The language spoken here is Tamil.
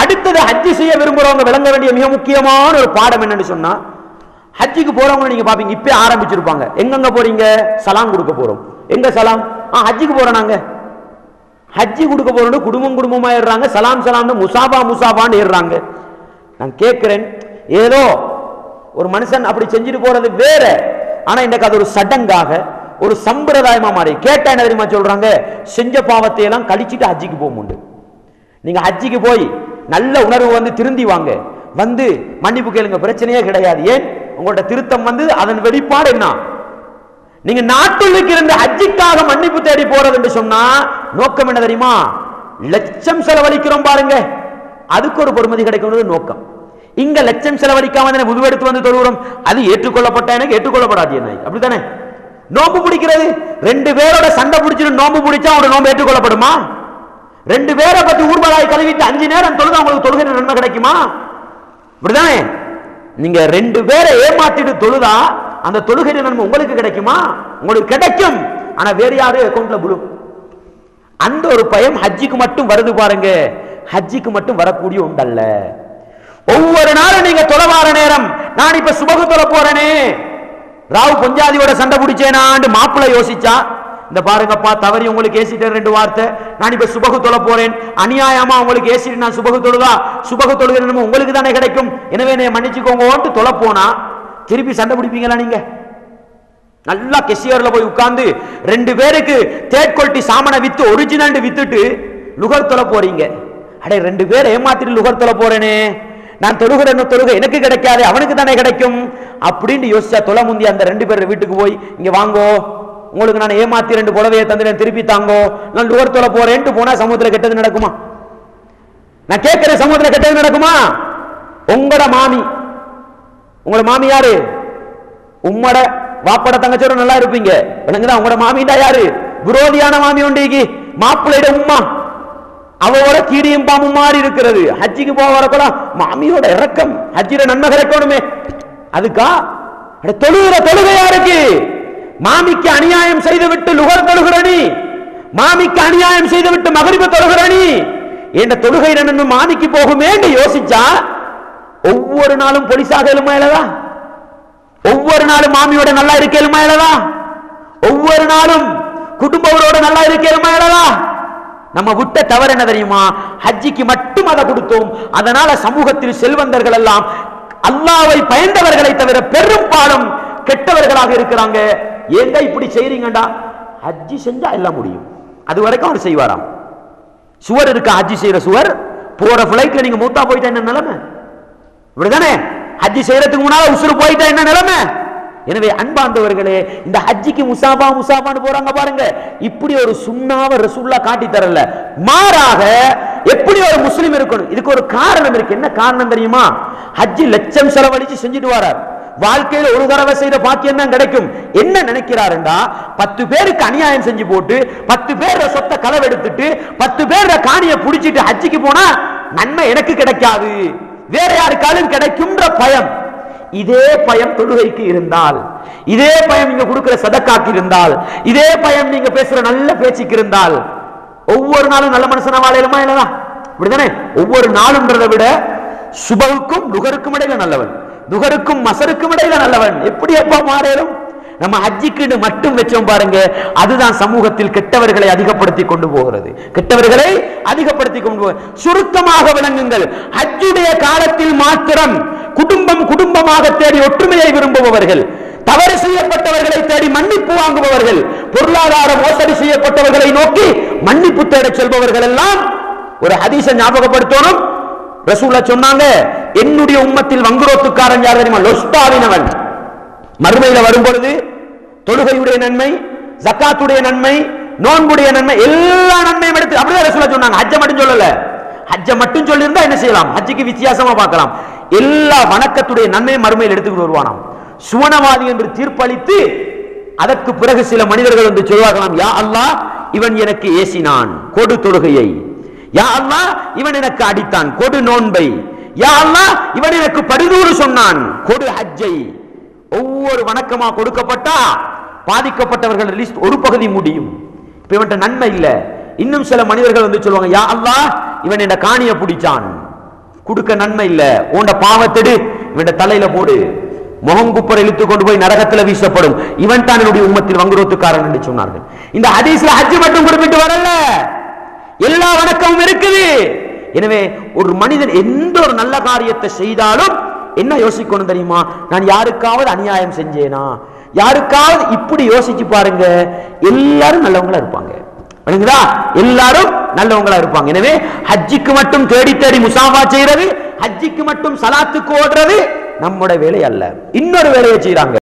அடுத்தது ஹஜ்ஜி செய்ய விரும்புறவங்க விளங்க வேண்டிய மிக முக்கியமான ஒரு பாடம் என்னன்னு சொன்னா ஹஜ்ஜிக்கு போறவங்க நீங்க பாப்பீங்க இப்பே ஆரம்பிச்சிருப்பாங்க. எங்கெங்க போறீங்க? சலாம் கொடுக்க போறோம். எங்க சலாம்? ஆ ஹஜ்ஜிக்கு போறோம் நாங்க. ஹஜ்ஜி கொடுக்க போறோம் குடும்பம் குடும்பமா ஏறுறாங்க சலாம் சலாம்னு முசாபா முசாபான்னு ஏறுறாங்க. நான் கேட்கிறேன் ஏதோ ஒரு மனுஷன் அப்படி செஞ்சுட்டு போறது வேற ஆனா இன்னைக்கு அது ஒரு சடங்காக ஒரு சம்பிரதாயமா மாறி. கேட்டா என்ன தெரியுமா சொல்றாங்க? செஞ்ச பாவத்தை எல்லாம் கழிச்சுட்டு ஹஜ்ஜிக்கு போக உண்டு நீங்க ஹஜ்ஜிக்கு போய் நல்ல உணர்வு வந்து திருந்தி வாங்க. வந்து மன்னிப்பு கேளுங்க பிரச்சனையே கிடையாது. ஏன்? உங்களோட திருத்தம் வந்து அதன் வெளிப்பாடு என்ன? நீங்க நாட்டிலுக்கு இருந்து ஹஜ்ஜிக்காக மன்னிப்பு தேடி போறது என்று சொன்னா நோக்கம் என்ன தெரியுமா? லட்சம் செலவழிக்கிறோம் பாருங்க. அதுக்கு ஒரு பொறுமதி கிடைக்கணும் நோக்கம். இங்க லட்சம் செலவழிக்காம தானே முடிவெடுத்து வந்து தொழுகிறோம்? அது ஏற்றுக்கொள்ளப்பட்ட எனக்கு ஏற்றுக்கொள்ளப்படாது என்ன? அப்படித்தானே? நோம்பு பிடிக்கிறது. ரெண்டு பேரோட சண்டை பிடிச்சிட்டு நோம்பு பிடிச்சா அவனோட நோம்பு ஏற்றுக்கொள்ளப்படுமா? ரெண்டு பேரை பத்தி ஊர்வலாய் கழுவிட்டு அஞ்சு நேரம் தொழுது அவங்களுக்கு தொழுகை நன்மை கிடைக்குமா? இப்படிதானே? நீங்க ரெண்டு பேரை ஏமாத்திட்டு தொழுதா அந்த தொழுகை நன்மை உங்களுக்கு கிடைக்குமா? உங்களுக்கு கிடைக்கும். ஆனா வேற யாரும் அக்கௌண்ட்ல விழும் அந்த ஒரு பயம் ஹஜ்ஜிக்கு மட்டும் வருது பாருங்க. ஹஜ்ஜிக்கு மட்டும் வரக்கூடிய உண்டல்ல. ஒவ்வொரு நாளும் நீங்க தொலைவார நேரம். நான் இப்ப சுபகு தொலை போறேனே. ராவ் பொஞ்சாதியோட சண்டை பிடிச்சேனான்னு மாப்பிள்ளை யோசிச்சா இந்த பாருங்கப்பா தவறி உங்களுக்கு ஏசிட்டேன் ரெண்டு வார்த்தை. நான் இப்ப சுபகு தொலை போறேன். அநியாயமா உங்களுக்கு ஏசிட்டு நான் சுபகு தொழுதா? சுபகு தொழுகிறேன் உங்களுக்கு தானே கிடைக்கும். எனவே என்னை மன்னிச்சுக்கோங்கன்ட்டு தொலை போனா திருப்பி சண்டை பிடிப்பீங்களா நீங்க? நல்லா கெசியர்ல போய் உட்கார்ந்து ரெண்டு பேருக்கு தேட்கொல்ட்டி சாமனை வித்து ஒரிஜினல் வித்துட்டு லுகர் தொலை போறீங்க. அடே ரெண்டு பேரை ஏமாத்திட்டு லுகர் தொலை போறேனே. நான் தொழுகிறேன் தொழுகை எனக்கு கிடைக்காது அவனுக்கு தானே கிடைக்கும். அப்படின்னு யோசிச்சா தொலை முந்தி அந்த ரெண்டு பேர் வீட்டுக்கு போய் இங்க வாங்கோ. உங்களுக்கு நான் ஏமாத்தி ரெண்டு புடவையை தந்துட்டேன் திருப்பி தாங்கோ. நான் லுகர் போறேன்ட்டு போனா சமூகத்துல கெட்டது நடக்குமா? நான் கேட்கிறேன் சமூகத்துல கெட்டது நடக்குமா? உங்களோட மாமி. உங்களோட மாமி யாரு? உம்மட வாப்பட தங்கச்சோட நல்லா இருப்பீங்க. விளங்குதா உங்களோட மாமிண்டா யாரு? விரோதியான மாமி உண்டிக்கு மாப்பிள்ளையிட உம்மா. அவளோட கீடியும் பாம்பும் மாறி இருக்கிறது. ஹஜ்ஜிக்கு போக வரக்கூட மாமியோட இறக்கம் ஹஜ்ஜில நன்மை கிடைக்கணுமே. அதுக்கா? அட தொழுகிற தொழுகை யாருக்கு? மாமிக்கு அநியாயம் செய்துவிட்டு லுகர் தொழுகிற நீ மாமிக்கு அநியாயம் செய்துவிட்டு மகரிப தொழுகிற நீ என்ற தொழுகை நடந்து மாமிக்கு போகுமேன்னு யோசிச்சா ஒவ்வொரு நாளும் பொலிசாக எழுமா இல்லதா ஒவ்வொரு நாளும் மாமியோட நல்லா இருக்கேலுமா இல்லதா ஒவ்வொரு நாளும் குடும்பங்களோட நல்லா இருக்கேலுமா இல்லதா நம்ம விட்ட தவறு என்ன தெரியுமா? ஹஜ்ஜிக்கு மட்டும் அதை கொடுத்தோம். அதனால சமூகத்தில் செல்வந்தர்கள் எல்லாம் அல்லாவை பயந்தவர்களை தவிர பெரும்பாலும் கெட்டவர்களாக இருக்கிறாங்க. ஏண்டா இப்படி செய்கிறீங்கடா ஹஜ்ஜி செஞ்சா எல்லாம் முடியும். அது வரைக்கும் அவர் செய்வாராம். சுவர் இருக்கா? ஹஜ்ஜி செய்யற சுவர். போற பிளைட்ல நீங்க மூத்தா போயிட்டா என்ன நிலைமை? இப்படிதானே ஹஜ்ஜி செய்யறதுக்கு முன்னால உசுறு போயிட்டா என்ன நிலைமை? எனவே அன்பாந்தவர்களே இந்த ஹஜ்ஜிக்கு முசாபா முசாபான்னு போறாங்க பாருங்க. இப்படி ஒரு சுண்ணாவ ரசூல்லா காட்டி தரல. மாறாக எப்படி ஒரு முஸ்லீம் இருக்கணும்? இதுக்கு ஒரு காரணம் இருக்கு. என்ன காரணம் தெரியுமா? ஹஜ்ஜி லட்சம் செலவழிச்சு செஞ்சுட்டு வரார். வாழ்க்கையில ஒரு தடவை செய்த பாக்கியம் தான் கிடைக்கும். என்ன நினைக்கிறாருண்டா பத்து பேருக்கு அநியாயம் செஞ்சு போட்டு பத்து பேர் சொத்தை களவெடுத்துட்டு பத்து பேர காணியை புடிச்சிட்டு ஹஜ்ஜிக்கு போனா நன்மை எனக்கு கிடைக்காது. வேற யாருக்காலும் கிடைக்கும்ன்ற பயம். இதே பயம் தொழுகைக்கு இருந்தால் இதே பயம் நீங்க கொடுக்கிற சதக்காக்கு இருந்தால் இதே பயம் நீங்க பேசுற நல்ல பேச்சுக்கு இருந்தால் ஒவ்வொரு நாளும் நல்ல மனுஷனா வாழையிலுமா இல்லதான் இப்படிதானே? ஒவ்வொரு நாளும்ன்றதை விட சுபவுக்கும் நுகருக்கும் இடையில நல்லவன். துகருக்கும் மசருக்கும் இடையில நல்லவன். எப்படி எப்பா மாறேறும்? நம்ம அஜிக்குன்னு மட்டும் வச்சோம் பாருங்க அதுதான் சமூகத்தில் கெட்டவர்களை அதிகப்படுத்தி கொண்டு போகிறது. கெட்டவர்களை அதிகப்படுத்தி கொண்டு போக சுருக்கமாக விளங்குங்கள். அஜுடைய காலத்தில் மாத்திரம் குடும்பம் குடும்பமாக தேடி ஒற்றுமையை விரும்புபவர்கள் தவறு செய்யப்பட்டவர்களை தேடி மன்னிப்பு வாங்குபவர்கள் பொருளாதார மோசடி செய்யப்பட்டவர்களை நோக்கி மன்னிப்பு தேடச் செல்பவர்கள் எல்லாம் ஒரு ஹதீச ஞாபகப்படுத்தணும். ரசூலா சொன்னாங்க என்னுடைய உம்மத்தில் வங்குரோத்துக்காரன் யார் தெரியுமா? லொஸ்தாவினவன் மறுமையில வரும் பொழுது தொழுகையுடைய நன்மை ஜக்காத்துடைய நன்மை நோன்புடைய நன்மை எல்லா நன்மையும் எடுத்து அப்படிதான் ரசூலா சொன்னாங்க. ஹஜ்ஜ மட்டும் சொல்லல. ஹஜ்ஜ மட்டும் சொல்லியிருந்தா என்ன செய்யலாம்? ஹஜ்ஜுக்கு வித்தியாசமா பார்க்கலாம். எல்லா வணக்கத்துடைய நன்மையை மறுமையில் எடுத்துக்கிட்டு வருவானாம். சுவனவாதி என்று தீர்ப்பளித்து அதற்கு பிறகு சில மனிதர்கள் வந்து சொல்வார்களாம் யா அல்லா இவன் எனக்கு ஏசினான். கொடு தொழுகையை. யா அல்லா இவன் எனக்கு அடித்தான். கொடு நோன்பை. யா அல்லா இவன் எனக்கு படுதூறு சொன்னான். கொடு ஹஜ்ஜை. ஒவ்வொரு வணக்கமா கொடுக்கப்பட்டா பாதிக்கப்பட்டவர்கள் லிஸ்ட் ஒரு பகுதி முடியும். இப்ப இவன்ட்ட நன்மை இல்ல. இன்னும் சில மனிதர்கள் வந்து சொல்லுவாங்க யா அல்லா இவன் என்ன காணிய பிடிச்சான். கொடுக்க நன்மை இல்ல. உண்ட பாவத்தெடு. இவன் தலையில போடு. முகங்குப்பர் இழுத்து கொண்டு போய் நரகத்துல வீசப்படும். இவன் தான் என்னுடைய உம்மத்தில் வங்குரோத்துக்காரன் என்று சொன்னார்கள். இந்த ஹதீஸ்ல ஹஜ் மட்டும் குறிப்பிட்டு வரல. எல்லா வணக்கமும் இருக்குது. எனவே ஒரு மனிதன் எந்த ஒரு நல்ல காரியத்தை செய்தாலும் என்ன யோசிக்கணும் தெரியுமா? நான் யாருக்காவது அநியாயம் செஞ்சேனா? யாருக்காவது இப்படி யோசிச்சு பாருங்க. எல்லாரும் நல்லவங்களா இருப்பாங்க. எல்லாரும் நல்லவங்களா இருப்பாங்க. எனவே ஹஜ்ஜிக்கு மட்டும் தேடி தேடி முசாஃபா செய்யறது ஹஜ்ஜிக்கு மட்டும் சலாத்துக்கு ஓடுறது நம்முடைய வேலை அல்ல. இன்னொரு வேலையை செய்யறாங்க